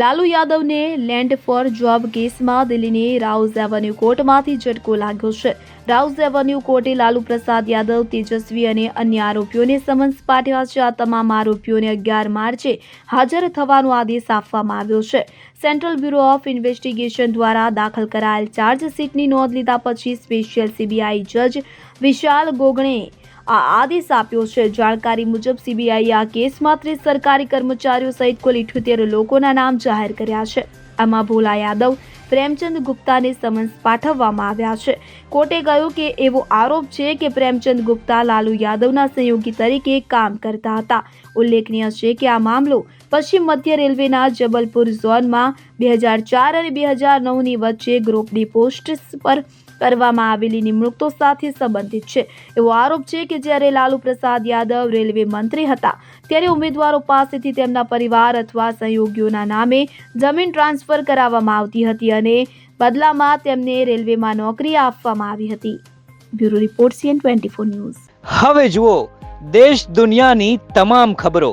લાલુ યાદવને land for job કેસમાં દિલ્હીની રાઉઝ એવન્યુ કોર્ટમાંથી ઝટકો લાગ્યો છે. રાઉઝ એવન્યુ કોર્ટે લાલુ પ્રસાદ યાદવ, તેજસ્વી અને અન્ય આરોપીઓને સમન્સ પાઠવ્યા છે. આ તમામ આરોપીઓને અગિયાર માર્ચે હાજર થવાનો આદેશ આપવામાં આવ્યો છે. સેન્ટ્રલ બ્યુરો ઓફ ઇન્વેસ્ટિગેશન દ્વારા દાખલ કરાયેલ ચાર્જશીટની નોંધ લીધા પછી સ્પેશિયલ સીબીઆઈ જજ વિશાલ ગોગણે આ આદેશ આપ્યો છે. જાણકારી મુજબ સીબીઆઈએ આ કેસમાં ત્રીસ સરકારી કર્મચારીઓ સહિત કુલ ઇઠ્યોતેર લોકોના નામ જાહેર કર્યા છે. આમાં ભોલા યાદવ, પ્રેમચંદ ગુપ્તાને સમન્સ પાઠવવામાં આવ્યા છે. કોર્ટે કહ્યું કે એવો આરોપ છે કે પ્રેમચંદ ગુપ્તા લાલુ યાદવના સહયોગી તરીકે કામ કરતા હતા. ઉલ્લેખનીય છે કે આ મામલો પશ્ચિમ મધ્ય રેલવેના જબલપુર ઝોનમાં બે હજાર ચાર અને બે હજાર નવની વચ્ચે ગ્રુપની પોસ્ટ પર કરવામાં આવેલી નિમણૂકો સાથે સંબંધિત છે. એવો આરોપ છે કે જ્યારે લાલુ પ્રસાદ યાદવ રેલવે મંત્રી હતા, ત્યારે ઉમેદવારો પાસેથી તેમના પરિવાર અથવા સહયોગીઓના નામે જમીન ટ્રાન્સફર કરાવવામાં આવતી હતી અને બદલામાં તેમને રેલવેમાં નોકરી આપવામાં આવી હતી. Bureau report CN twenty four news. હવે જુઓ, દેશ દુનિયાની તમામ ખબરો.